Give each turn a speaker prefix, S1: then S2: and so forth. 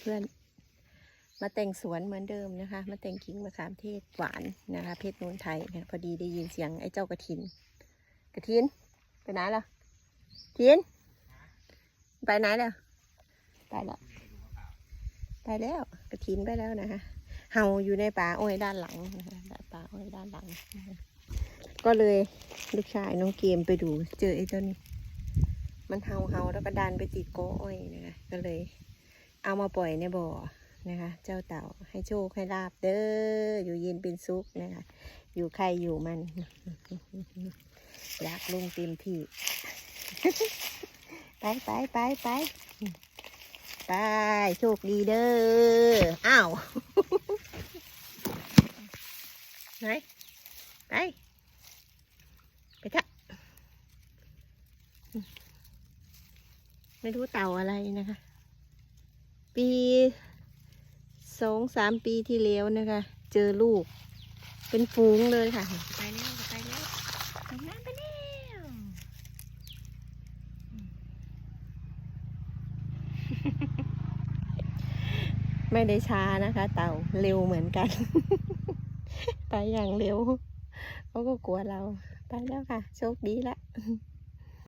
S1: เพื่อนๆมาแต่งสวนเหมือนเดิมนะคะ มาแต่งขิงมะขามเทศหวานนะคะ เพชรนูนไทยเนี่ยพอดีได้ยินเสียงไอ้เจ้ากระถิน กระถินไปไหนล่ะถิน ไปไหนแล้วไปแล้วไปแล้วกระถินไปแล้วนะคะเฮาอยู่ในป่าอ้อยด้านหลังนะคะป่าอ้อยด้านหลัง ก็เลยลูกชายน้องเกมไปดูเจอไอ้ตัวนี้มันเฮาเฮาแล้วก็ดันไปติดโกอ้อยนะคะก็เลย เอามาปล่อยในบ่อนะคะ เจ้าเต่าให้โชคให้ลาบเด้ออยู่เย็นเป็นสุขนะคะ อยู่ใครอยู่มันอยากลงเต็มที่ ไปไปไปไปไปโชคดีเด้ออ้าวไหนไปไปเถอะไม่รู้เต่าอะไรนะคะ ปีสองสามปีที่แล้วนะคะ เจอลูก เป็นฝูงเลยค่ะ ไปแล้วไปแล้วไปแล้วไปแล้วไม่ได้ช้านะคะ เต่าเร็วเหมือนกัน ไปอย่างเร็วเขาก็กลัวเรา ไปแล้วค่ะ โชคดีละ